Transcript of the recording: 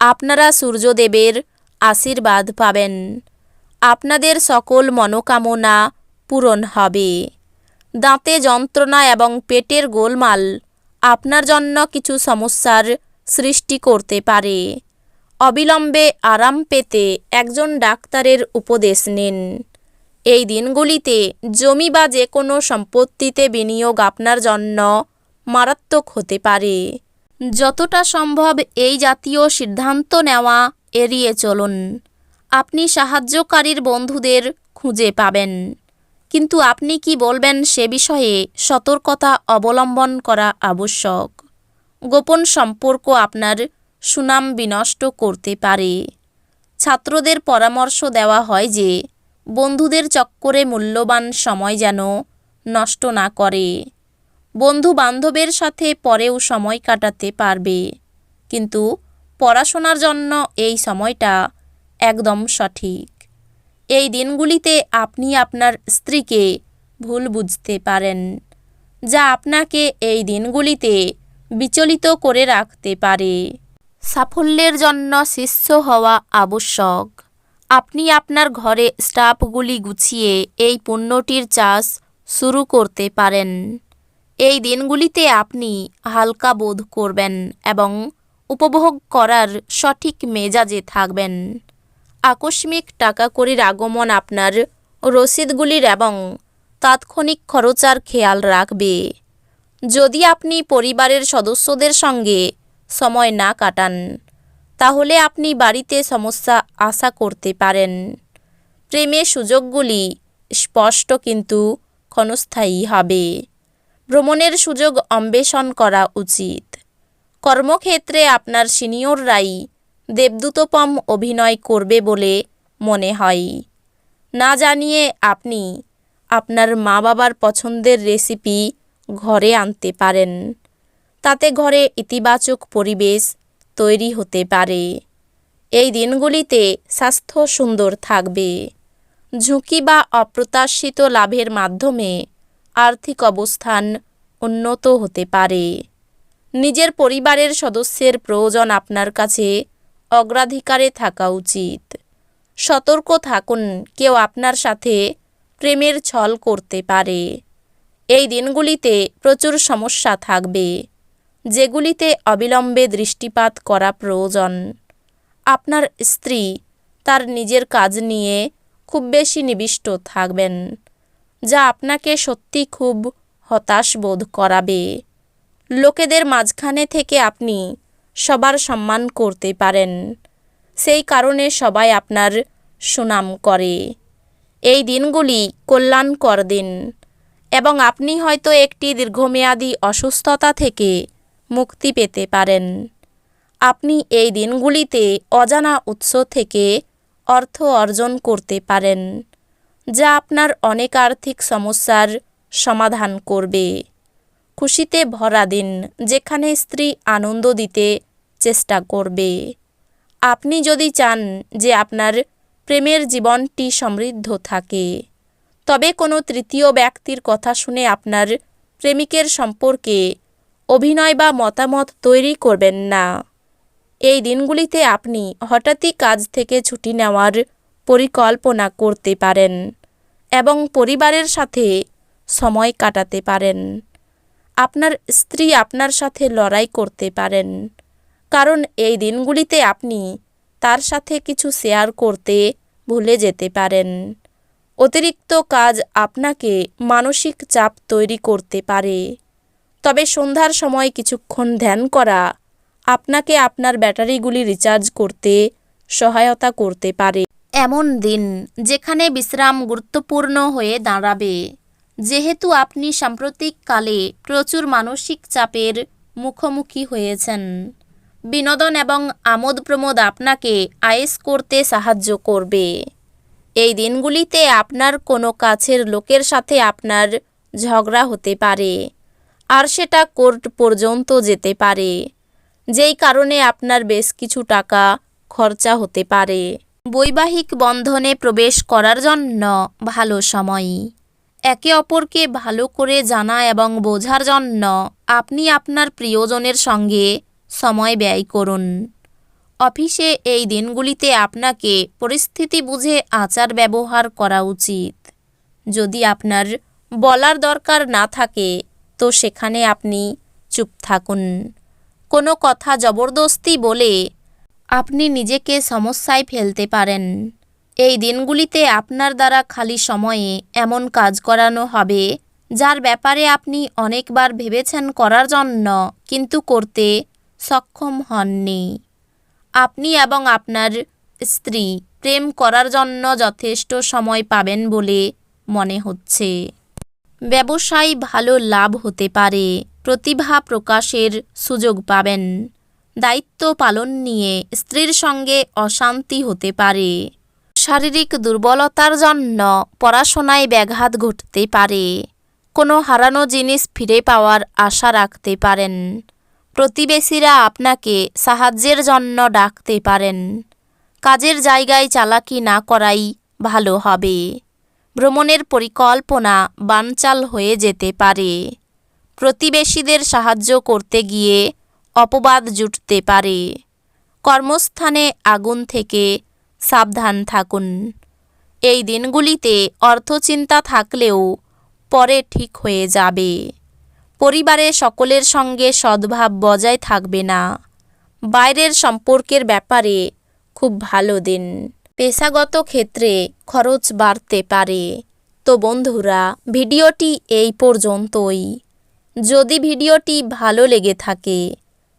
আপনারা সূর্যদেবের আশীর্বাদ পাবেন। আপনাদের সকল মনোকামনা পূরণ হবে। দাঁতে যন্ত্রণা এবং পেটের গোলমাল আপনার জন্য কিছু সমস্যার সৃষ্টি করতে পারে। অবিলম্বে আরাম পেতে একজন ডাক্তারের উপদেশ নিন। এই দিনগুলিতে জমি বা যে কোনো সম্পত্তিতে বিনিয়োগ আপনার জন্য মারাত্মক হতে পারে। যতটা সম্ভব এই জাতীয় সিদ্ধান্ত নেওয়া এড়িয়ে চলুন। আপনি সাহায্যকারীর বন্ধুদের খুঁজে পাবেন। কিন্তু আপনি কি বলবেন সে বিষয়ে সতর্কতা অবলম্বন করা আবশ্যক? গোপন সম্পর্ক আপনার সুনাম বিনষ্ট করতে পারে। ছাত্রদের পরামর্শ দেওয়া হয় যে, বন্ধুদের চক্করে মূল্যবান সময় যেন নষ্ট না করে। বন্ধু বান্ধবের সাথে পরেও সময় কাটাতে পারবে। কিন্তু পড়াশোনার জন্য এই সময়টা একদম সঠিক। এই দিনগুলিতে আপনি আপনার স্ত্রীকে ভুল বুঝতে পারেন, যা আপনাকে এই দিনগুলিতে বিচলিত করে রাখতে পারে। সাফল্যের জন্য শিষ্য হওয়া আবশ্যক। আপনি আপনার ঘরে স্টাফগুলি গুছিয়ে এই পণ্যটির চাষ শুরু করতে পারেন। এই দিনগুলিতে আপনি হালকা বোধ করবেন এবং উপভোগ করার সঠিক মেজাজে থাকবেন। আকস্মিক টাকা কড়ির আগমন আপনার রসিদগুলির এবং তাৎক্ষণিক খরচার খেয়াল রাখবে। যদি আপনি পরিবারের সদস্যদের সঙ্গে সময় না কাটান, তাহলে আপনি বাড়িতে সমস্যা আশা করতে পারেন। প্রেমের সুযোগগুলি স্পষ্ট কিন্তু ক্ষণস্থায়ী হবে। ভ্রমণের সুযোগ অন্বেষণ করা উচিত। কর্মক্ষেত্রে আপনার সিনিয়ররাই দেবদূতপম অভিনয় করবে বলে মনে হয়। না জানিয়ে আপনি আপনার মা বাবার পছন্দের রেসিপি ঘরে আনতে পারেন। তাতে ঘরে ইতিবাচক পরিবেশ তৈরি হতে পারে। এই দিনগুলিতে স্বাস্থ্য সুন্দর থাকবে। ঝুঁকি বা অপ্রত্যাশিত লাভের মাধ্যমে আর্থিক অবস্থান উন্নত হতে পারে। নিজের পরিবারের সদস্যের প্রয়োজন আপনার কাছে অগ্রাধিকারে থাকা উচিত। সতর্ক থাকুন, কেউ আপনার সাথে প্রেমের ছল করতে পারে। এই দিনগুলিতে প্রচুর সমস্যা থাকবে, যেগুলিতে অবিলম্বে দৃষ্টিপাত করা প্রয়োজন। আপনার স্ত্রী তার নিজের কাজ নিয়ে খুব বেশি নিবিষ্ট থাকবেন। যা আপনাকে সত্যি খুব হতাশ বোধ করাবে। লোকেদের মাঝখানে থেকে আপনি সবার সম্মান করতে পারেন। সেই কারণে সবাই আপনার সুনাম করে। এই দিনগুলি কল্যাণকর দিন এবং আপনি হয়তো একটি দীর্ঘমেয়াদী অসুস্থতা থেকে মুক্তি পেতে পারেন। আপনি এই দিনগুলিতে অজানা উৎস থেকে অর্থ অর্জন করতে পারেন। যা আপনার অনেক আর্থিক সমস্যার সমাধান করবে। খুশিতে ভরা দিন যেখানে স্ত্রী আনন্দ দিতে চেষ্টা করবে। আপনি যদি চান যে আপনার প্রেমের জীবনটি সমৃদ্ধ থাকে, তবে কোনো তৃতীয় ব্যক্তির কথা শুনে আপনার প্রেমিকের সম্পর্কে অভিনয় বা মতামত তৈরি করবেন না। এই দিনগুলিতে আপনি হঠাৎই কাজ থেকে ছুটি নেওয়ার পরিকল্পনা করতে পারেন। এবং পরিবারের সাথে সময় কাটাতে পারেন। আপনার স্ত্রী আপনার সাথে লড়াই করতে পারেন। কারণ এই দিনগুলিতে আপনি তার সাথে কিছু শেয়ার করতে ভুলে যেতে পারেন। অতিরিক্ত কাজ আপনাকে মানসিক চাপ তৈরি করতে পারে। তবে সন্ধ্যার সময় কিছুক্ষণ ধ্যান করা আপনাকে আপনার ব্যাটারিগুলি রিচার্জ করতে সহায়তা করতে পারে। এমন দিন যেখানে বিশ্রাম গুরুত্বপূর্ণ হয়ে দাঁড়াবে। যেহেতু আপনি সাম্প্রতিককালে প্রচুর মানসিক চাপের মুখোমুখি হয়েছেন, বিনোদন এবং আমোদ প্রমোদ আপনাকে আয়েস করতে সাহায্য করবে। এই দিনগুলিতে আপনার কোনো কাছের লোকের সাথে আপনার ঝগড়া হতে পারে, আর সেটা কোর্ট পর্যন্ত যেতে পারে, যেই কারণে আপনার বেশ কিছু টাকা খরচা হতে পারে। বৈবাহিক বন্ধনে প্রবেশ করার জন্য ভালো সময়। একে অপরকে ভালো করে জানা এবং বোঝার জন্য আপনি আপনার প্রিয়জনের সঙ্গে সময় ব্যয় করুন। অফিসে এই দিনগুলিতে আপনাকে পরিস্থিতি বুঝে আচার ব্যবহার করা উচিত। যদি আপনার বলার দরকার না থাকে, তো সেখানে আপনি চুপ থাকুন। কোনো কথা জবরদস্তি বলে আপনি নিজেকে সমস্যায় ফেলতে পারেন। এই দিনগুলিতে আপনার দ্বারা খালি সময়ে এমন কাজ করানো হবে, যার ব্যাপারে আপনি অনেকবার ভেবেছেন করার জন্য, কিন্তু করতে সক্ষম হননি। আপনি এবং আপনার স্ত্রী প্রেম করার জন্য যথেষ্ট সময় পাবেন বলে মনে হচ্ছে। ব্যবসায় ভালো লাভ হতে পারে, প্রতিভা প্রকাশের সুযোগ পাবেন। দায়িত্ব পালন নিয়ে স্ত্রীর সঙ্গে অশান্তি হতে পারে। শারীরিক দুর্বলতার জন্য পড়াশোনায় ব্যাঘাত ঘটতে পারে। কোনো হারানো জিনিস ফিরে পাওয়ার আশা রাখতে পারেন। প্রতিবেশীরা আপনাকে সাহায্যের জন্য ডাকতে পারেন। কাজের জায়গায় চালাকি না করাই ভালো হবে। ভ্রমণের পরিকল্পনা বানচাল হয়ে যেতে পারে। প্রতিবেশীদের সাহায্য করতে গিয়ে অপবাদ জুটতে পারে। কর্মস্থানে আগুন থেকে সাবধান থাকুন। এই দিনগুলিতে অর্থচিন্তা থাকলেও পরে ঠিক হয়ে যাবে। পরিবারে সকলের সঙ্গে সদ্ভাব বজায় থাকবে না। বাইরের সম্পর্কের ব্যাপারে খুব ভালো দিন। পেশাগত ক্ষেত্রে খরচ বাড়তে পারে। তো বন্ধুরা, ভিডিওটি এই পর্যন্তই। যদি ভিডিওটি ভালো লেগে থাকে